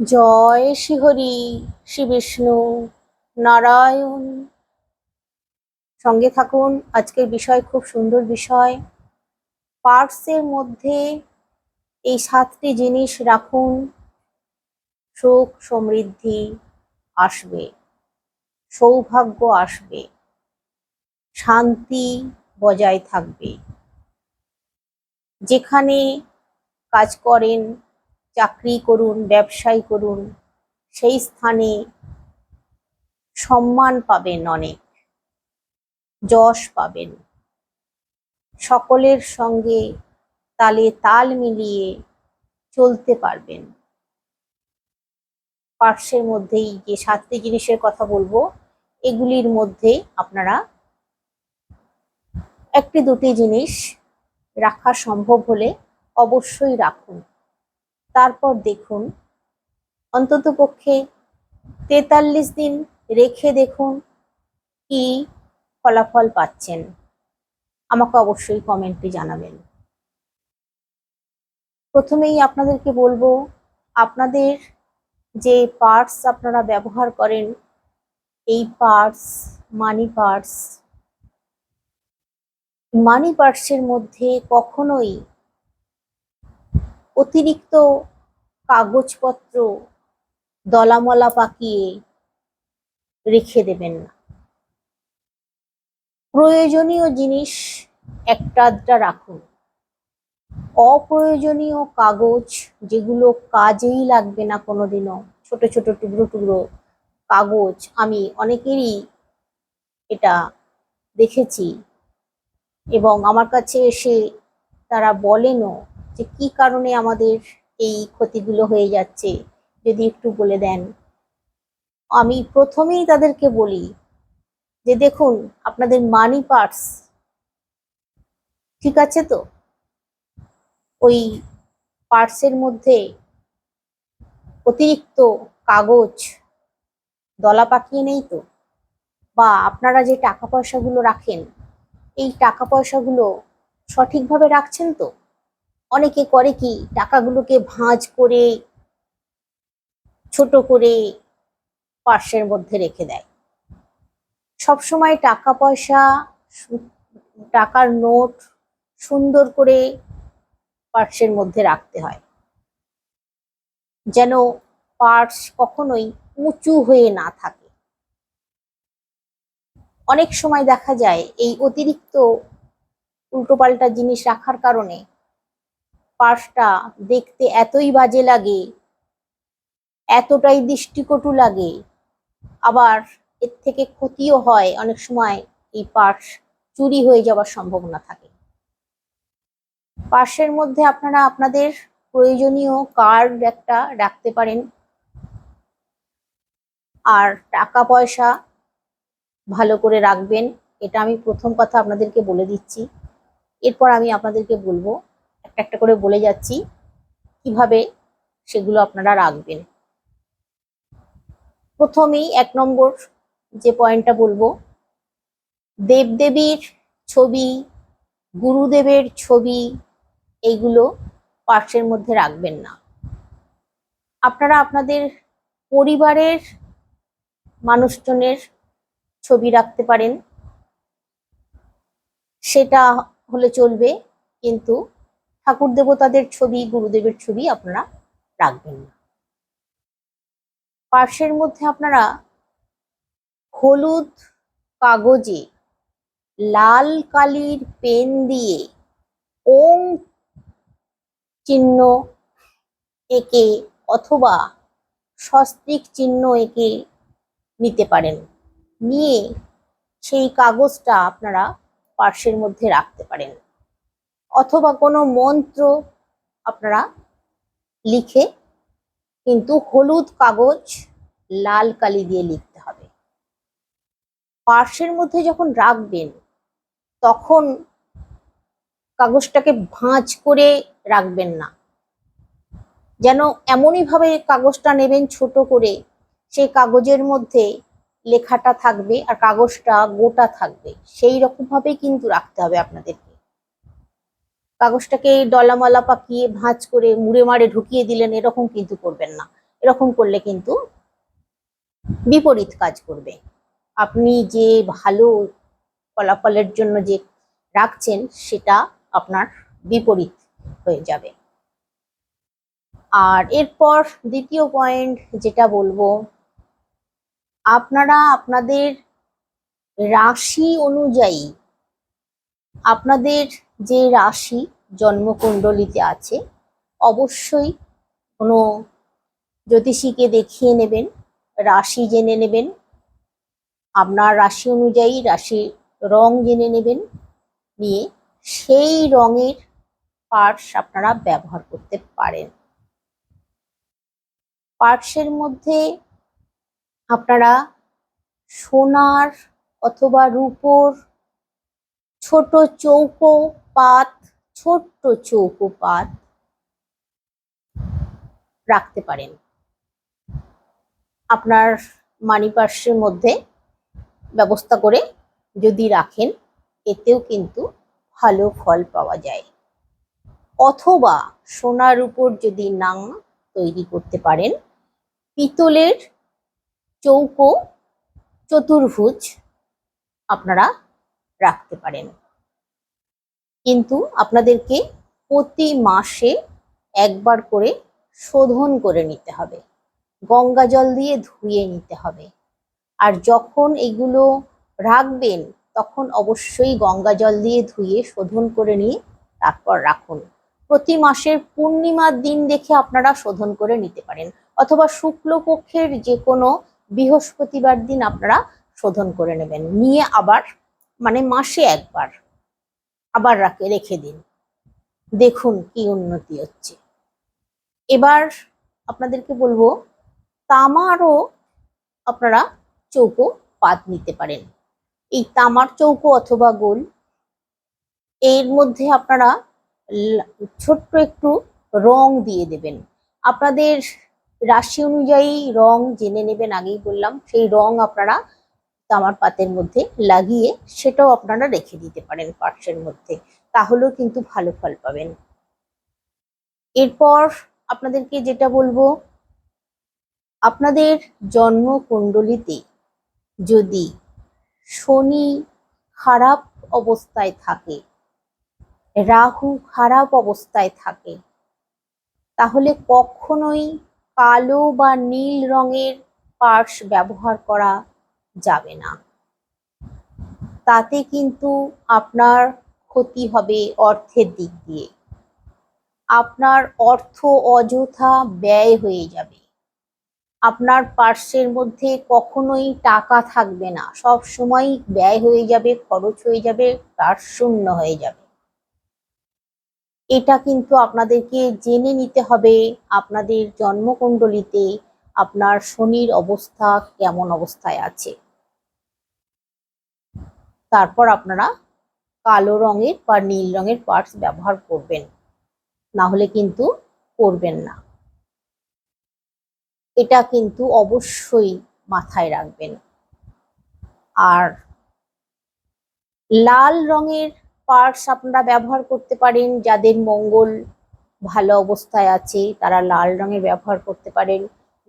জয় শ্রীহরি শ্রী বিষ্ণু নারায়ণ। সঙ্গে থাকুন, আজকের বিষয় খুব সুন্দর বিষয়। পার্টসের মধ্যে এই সাতটি জিনিস রাখুন, সুখ সমৃদ্ধি আসবে, সৌভাগ্য আসবে, শান্তি বজায় থাকবে। যেখানে কাজ করেন চাকরি করুন, ব্যবসায় করুন, সেই স্থানে সম্মান পাবেন অনেক, যশ পাবেন। সকলের সঙ্গে তালে তাল মিলিয়ে চলতে পারবেন। পার্শ্বের মধ্যেই যে সাতটি জিনিসের কথা বলব, এগুলির মধ্যে আপনারা একটি দুটি জিনিস রাখা সম্ভব হলে অবশ্যই রাখুন। তারপর দেখুন। অন্তত পক্ষে তেতাল্লিশ দিন রেখে দেখুন কি ফলাফল পাচ্ছেন। আমাকে অবশ্যই কমেন্টে জানাবেন। প্রথমেই আপনাদেরকে বলব, আপনাদের যে পার্টস আপনারা ব্যবহার করেন, এই পার্টস মানি পার্টস মানি পার্টসের মধ্যে কখনোই অতিরিক্ত কাগজপত্র দলামলা পাকিয়ে রেখে দেবেন না। প্রয়োজনীয় জিনিস একটা আধটা রাখুন। অপ্রয়োজনীয় কাগজ যেগুলো কাজেই লাগবে না কোনোদিনও, ছোট ছোট টুকরো টুকরো কাগজ। আমি অনেকেরই এটা দেখেছি এবং আমার কাছে এসে তারা বলেনও যে কি কারণে আমাদের এই ক্ষতিগুলো হয়ে যাচ্ছে, যদি একটু বলে দেন। আমি প্রথমেই তাদেরকে বলি যে দেখুন, আপনাদের মানি পার্টস ঠিক আছে তো? ওই পার্টসের মধ্যে অতিরিক্ত কাগজ, দলা পাকিয়ে নেই তো? বা আপনারা যে টাকা পয়সাগুলো রাখেন, এই টাকা পয়সাগুলো সঠিকভাবে রাখছেন তো? অনেকে করে কি টাকাগুলোকে ভাঁজ করে, ছোট করে পার্সের মধ্যে রেখে দেয়। সবসময় টাকা পয়সা টাকার নোট সুন্দর করে পার্সের মধ্যে রাখতে হয়। যেন পার্স কখনোই উঁচু হয়ে না থাকে। অনেক সময় দেখা যায় এই অতিরিক্ত উল্টোপাল্টা জিনিস রাখার কারণে পার্সটা দেখতে এতই বাজে লাগে, এতটাই দৃষ্টিকটু লাগে। আবার এর থেকে ক্ষতিও হয় অনেক সময় এই পার্স চুরি হয়ে যাওয়ার সম্ভাবনা থাকে। পার্সের মধ্যে আপনারা আপনাদের প্রয়োজনীয় কার্ড একটা রাখতে পারেন। আর টাকা পয়সা ভালো করে রাখবেন, এটা আমি প্রথম কথা আপনাদেরকে বলে দিচ্ছি। এরপর আমি আপনাদেরকে বলব একটা একটা করে বলে যাচ্ছি, কীভাবে সেগুলো আপনারা রাখবেন। প্রথমেই এক নম্বর যে পয়েন্টটা বলব, দেবদেবীর ছবি, গুরুদেবের ছবি, এইগুলো পার্সের মধ্যে রাখবেন না। আপনারা আপনাদের পরিবারের মানুষজনের ছবি রাখতে পারেন। সেটা হলে চলবে, কিন্তু ঠাকুর দেবতাদের ছবি, গুরুদেবের ছবি আপনারা রাখবেন না। পার্সের মধ্যে আপনারা হলুদ কাগজে লাল কালির পেন দিয়ে ওং চিহ্ন এঁকে অথবা সস্ত্রিক চিহ্ন এঁকে নিতে পারেন। নিয়ে সেই কাগজটা আপনারা পার্শ্বের মধ্যে রাখতে পারেন। অথবা কোনো মন্ত্র আপনারা লিখে কিন্তু হলুদ কাগজ, লাল কালি দিয়ে লিখতে হবে। পার্সের মধ্যে যখন রাখবেন, তখন কাগজটাকে ভাঁজ করে রাখবেন না। যেন এমনই ভাবে কাগজটা নেবেন ছোট করে, সেই কাগজের মধ্যে লেখাটা থাকবে আর কাগজটা গোটা থাকবে। সেই রকম ভাবেই কিন্তু রাখতে হবে আপনাদেরকে। কাগজটাকে ডলামালা পাকিয়ে ভাঁজ করে মুড়ে মারে ঢুকিয়ে দিলেন, এরকম কিন্তু করবেন না। এরকম করলে কিন্তু বিপরীত কাজ করবে। আপনি যে ভালো ফলাফলের জন্য যে রাখছেন, সেটা আপনার বিপরীত হয়ে যাবে। আর এরপর দ্বিতীয় পয়েন্ট যেটা বলব, আপনারা আপনাদের রাশি অনুযায়ী আপনাদের যে রাশি জন্মকুণ্ডলিতে আছে, অবশ্যই কোনো জ্যোতিষীকে দেখিয়ে নেবেন, রাশি জেনে নেবেন, আপনার রাশি অনুযায়ী রাশি রং জেনে নেবেন, নিয়ে সেই রঙের পার্স আপনারা ব্যবহার করতে পারেন। পার্সের মধ্যে আপনারা সোনার অথবা রূপোর ছোট চৌকো পাত ছোট্ট চৌকো পাত রাখতে পারেন। আপনার মানি পার্সের মধ্যে ব্যবস্থা করে যদি রাখেন, এতেও কিন্তু ভালো ফল পাওয়া যায়। অথবা সোনার উপর যদি নাং তৈরি করতে পারেন, পিতলের চৌকো, চতুর্ভুজ আপনারা রাখতে পারেন। কিন্তু আপনাদেরকে প্রতি মাসে একবার করে শোধন করে নিতে হবে। গঙ্গা জল দিয়ে ধুয়ে নিতে হবে। আর যখন এগুলো রাখবেন, তখন অবশ্যই গঙ্গা জল দিয়ে ধুয়ে শোধন করে নিয়ে তারপর রাখুন। প্রতি মাসের পূর্ণিমার দিন দেখে আপনারা শোধন করে নিতে পারেন। অথবা শুক্লপক্ষের যে কোনো বৃহস্পতিবার দিন আপনারা শোধন করে নেবেন। নিয়ে আবার মানে মাসে একবার। আবার রাখে, রেখে দিন। দেখুন কি উন্নতি হচ্ছে। এবার আপনাদেরকে বলব, তামারও আপনারা চৌকো পাত নিতে পারেন। এই তামার চৌকো অথবা গোল, এর মধ্যে আপনারা ছোট্ট একটু রং দিয়ে দেবেন। আপনাদের রাশি অনুযায়ী রং জেনে নেবেন, আগেই বললাম, সেই রং আপনারা তামার পাতের মধ্যে লাগিয়ে সেটাও আপনারা রেখে দিতে পারেন পার্সের মধ্যে, তাহলেও কিন্তু ভালো ফল পাবেন। এরপর আপনাদেরকে যেটা বলব, আপনাদের জন্ম কুণ্ডলিতে যদি শনি খারাপ অবস্থায় থাকে, রাহু খারাপ অবস্থায় থাকে, তাহলে কখনোই কালো বা নীল রঙের পার্স ব্যবহার করা যাবে না। তাতে কিন্তু আপনার ক্ষতি হবে অর্থের দিক দিয়ে। আপনার অর্থ অযথা ব্যয় হয়ে যাবে। আপনার পার্শ্বের মধ্যে কখনোই টাকা থাকবে না। সব সময় ব্যয় হয়ে যাবে, খরচ হয়ে যাবে তার শূন্য হয়ে যাবে। এটা কিন্তু আপনাদেরকে জেনে নিতে হবে। আপনাদের জন্মকুণ্ডলিতে আপনার শনির অবস্থা কেমন অবস্থায় আছে? তারপর আপনারা কালো রঙের বা নীল রঙের পার্টস ব্যবহার করবেন। না হলে কিন্তু করবেন না। এটা কিন্তু অবশ্যই মাথায় রাখবেন। আর লাল রঙের পার্টস আপনারা ব্যবহার করতে পারেন। যাদের মঙ্গল ভালো অবস্থায় আছে, তারা লাল রঙের ব্যবহার করতে পারেন।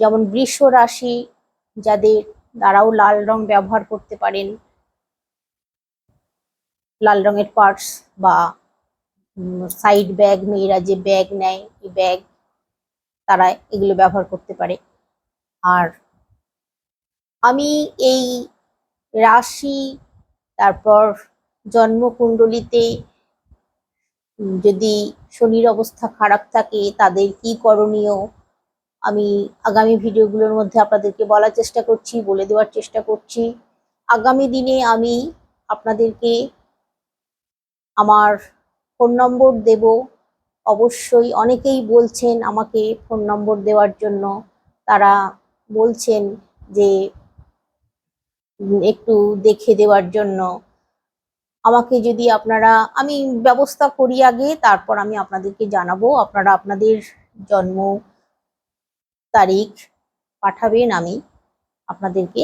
যেমন বৃষ রাশি, যাদের তারাও লাল রং ব্যবহার করতে পারেন। লাল রঙের পার্স বা সাইড ব্যাগ মেয়েরা যে ব্যাগ নেয়, এই ব্যাগ তারা এগুলো ব্যবহার করতে পারে। আর আমি এই রাশি, তারপর জন্মকুণ্ডলিতে যদি শনির অবস্থা খারাপ থাকে, তাদের কি করণীয়? আমি আগামী ভিডিওগুলোর মধ্যে আপনাদেরকে বলার চেষ্টা করছি, বলে দেওয়ার চেষ্টা করছি। আগামী দিনে আমি আপনাদেরকে আমার ফোন নম্বর দেব। অবশ্যই অনেকেই বলছেন আমাকে ফোন নম্বর দেওয়ার জন্য। তারা বলছেন যে, একটু দেখে দেওয়ার জন্য। আমাকে যদি আপনারা, আমি ব্যবস্থা করি আগে, তারপর আমি আপনাদেরকে জানাব। আপনারা আপনাদের জন্ম তারিখ পাঠাবেন আমি, আপনাদেরকে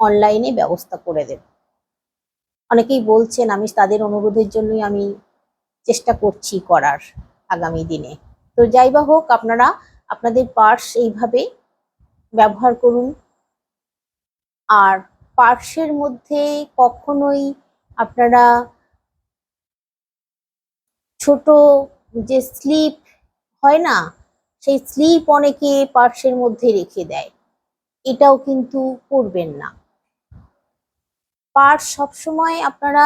অনলাইনে ব্যবস্থা করে দেব। অনেকেই বলছেন, আমি তাদের অনুরোধের জন্যই আমি চেষ্টা করছি করার আগামী দিনে। তো যাই বা হোক, আপনারা আপনাদের পার্স এইভাবে ব্যবহার করুন। আর পার্সের মধ্যে কখনোই আপনারা ছোট যে স্লিপ হয় না সেই স্লিপ অনেকে পার্সের মধ্যে রেখে দেয়। এটাও কিন্তু করবেন না। পার্স সবসময় আপনারা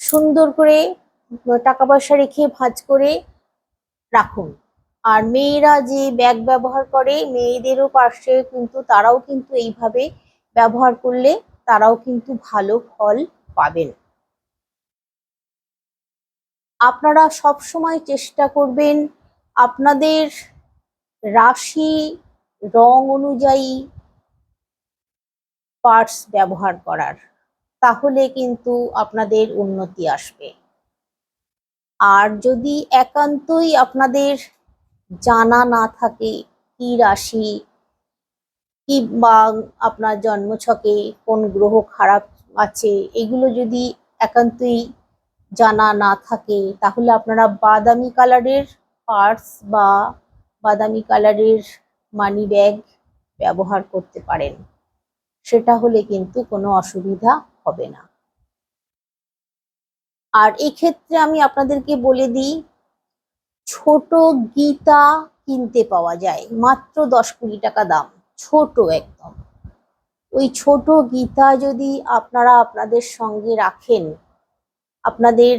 সুন্দর করে টাকা পয়সা রেখে ভাঁজ করে রাখুন। আর মেয়েরা যে ব্যাগ ব্যবহার করে, মেয়েদেরও পার্শ্বে কিন্তু তারাও কিন্তু এইভাবে ব্যবহার করলে তারাও কিন্তু ভালো ফল পাবেন। আপনারা সব সময় চেষ্টা করবেন আপনাদের রাশি রং অনুযায়ী পার্টস ব্যবহার করার, তাহলে কিন্তু আপনাদের উন্নতি আসবে। আর যদি একান্তই আপনাদের জানা না থাকে কি রাশি কি বা আপনার জন্মছকে কোন গ্রহ খারাপ আছে, এগুলো যদি একান্তই জানা না থাকে, তাহলে আপনারা বাদামি কালারের পার্স বা বাদামি কালারের মানি ব্যাগ ব্যবহার করতে পারেন। সেটা হলে কিন্তু কোনো অসুবিধা হবে না। আর এক্ষেত্রে আমি আপনাদেরকে বলে দিই, ছোট গীতা কিনতে পাওয়া যায়, মাত্র দশ কুড়ি টাকা দাম, ছোট একদম। ওই ছোট গীতা যদি আপনারা আপনাদের সঙ্গে রাখেন, আপনাদের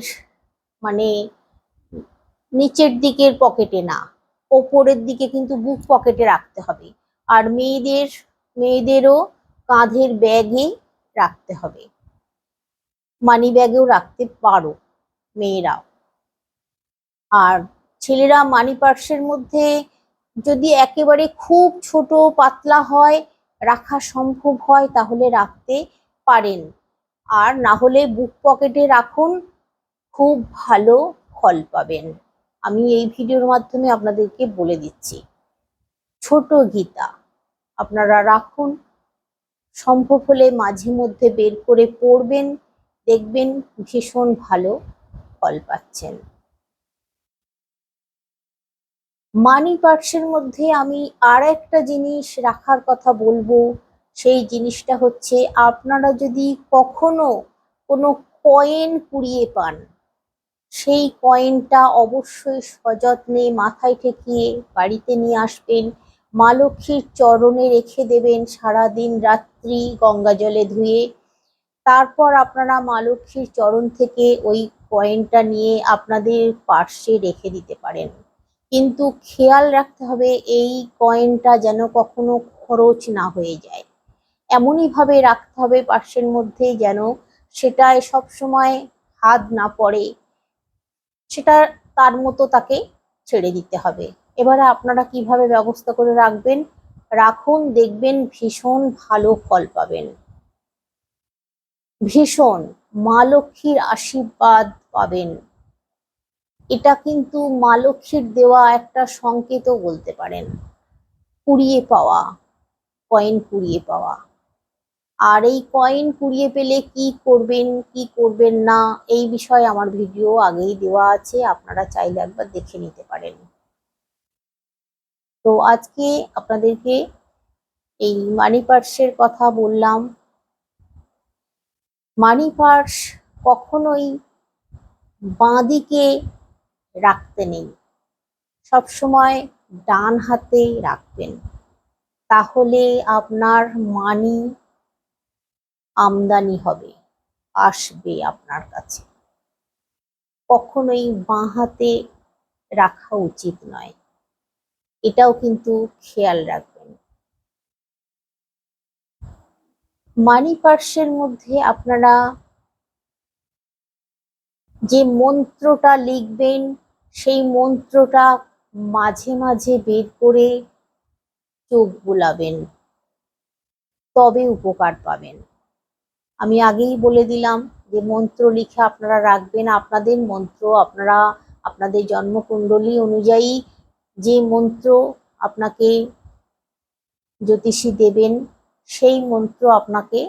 মানে নিচের দিকের পকেটে না, ওপরের দিকে কিন্তু বুক পকেটে রাখতে হবে। আর মেয়েদের, মেয়েদেরও কাঁধের ব্যাগে রাখতে হবে। মানি ব্যাগেও রাখতে পারো মেয়েরাও। আর ছেলেরা মানি পার্সের মধ্যে যদি একেবারে খুব ছোট পাতলা হয়, রাখা সম্ভব হয়, তাহলে রাখতে পারেন। আর না হলে বুক পকেটে রাখুন, খুব ভালো ফল পাবেন। আমি এই ভিডিওর মাধ্যমে আপনাদেরকে বলে দিচ্ছি। ছোট গীতা, আপনারা রাখুন। সম্ভব হলে মাঝে মধ্যে বের করে পড়বেন, দেখবেন ভীষণ ভালো ফল পাচ্ছেন। মানি পার্সের মধ্যে আমি আর একটা জিনিস রাখার কথা বলব। সেই জিনিসটা হচ্ছে, আপনারা যদি কখনো কোনো কয়েন কুড়িয়ে পান সেই কয়েনটা অবশ্যই সযত্নে মাথায় ঠেকিয়ে বাড়িতে নিয়ে আসবেন। মা লক্ষ্মীর চরণে রেখে দেবেন সারাদিন রাত্রি গঙ্গা জলে ধুয়ে। তারপর আপনারা মা লক্ষ্মীর চরণ থেকে ওই কয়েনটা নিয়ে আপনাদের পার্শ্বে রেখে দিতে পারেন। কিন্তু খেয়াল রাখতে হবে এই কয়েনটা যেন কখনো খরচ না হয়ে যায়। এমনই ভাবে রাখতে হবে পার্শ্বের মধ্যে যেন সেটায় সবসময় হাত না পড়ে। সেটা তার মতো তাকে ছেড়ে দিতে হবে। এবারে আপনারা কীভাবে ব্যবস্থা করে রাখবেন? রাখুন, দেখবেন ভীষণ ভালো ফল পাবেন। ভীষণ, মা লক্ষ্মীর আশীর্বাদ পাবেন। এটা কিন্তু মা লক্ষ্মীর দেওয়া একটা সংকেতও বলতে পারেন। কুড়িয়ে পাওয়া, কয়েন কুড়িয়ে পাওয়া। আর এই কয়েন কুড়িয়ে পেলে কি করবেন কি করবেন না, এই বিষয়ে আমার ভিডিও আগেই দেওয়া আছে, আপনারা চাইলে একবার দেখে নিতে পারেন। তো আজকে আপনাদেরকে এই মানি পার্সের কথা বললাম। মানি পার্স কখনোই বাঁ দিকে রাখতে নেই। সবসময় ডান হাতে রাখবেন। তাহলে আপনার মানি আমদানি হবে, আসবে আপনার কাছে। কখনোই বাঁ হাতে রাখা উচিত নয়। এটাও কিন্তু খেয়াল রাখবেন। মানি পার্সের মধ্যে আপনারা যে মন্ত্রটা লিখবেন, সেই মন্ত্রটা মাঝে মাঝে বের করে চোখ বুলাবেন, তবে উপকার পাবেন। আমি আগেই বলে দিলাম যে মন্ত্র লিখে আপনারা রাখবেন। আপনাদের মন্ত্র, আপনারা আপনাদের জন্মকুণ্ডলী অনুযায়ী যে মন্ত্র আপনাকে জ্যোতিষী দেবেন, সেই মন্ত্র আপনাকে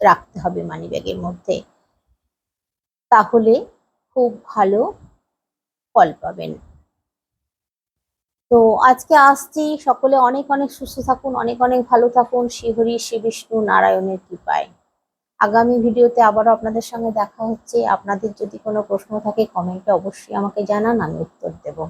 রাখতে হবে মানি ব্যাগের মধ্যে। তাহলে খুব ভালো ফল পাবেন। তো আজকে আসছি, সকলে অনেক অনেক সুস্থ থাকুন, অনেক অনেক ভালো থাকুন। শ্রীহরি শ্রী বিষ্ণু নারায়ণের কৃপায়। আগামী ভিডিওতে আবারও আপনাদের সঙ্গে দেখা হচ্ছে। আপনাদের যদি কোনো প্রশ্ন থাকে কমেন্টে অবশ্যই আমাকে জানান, আমি উত্তর দেবো।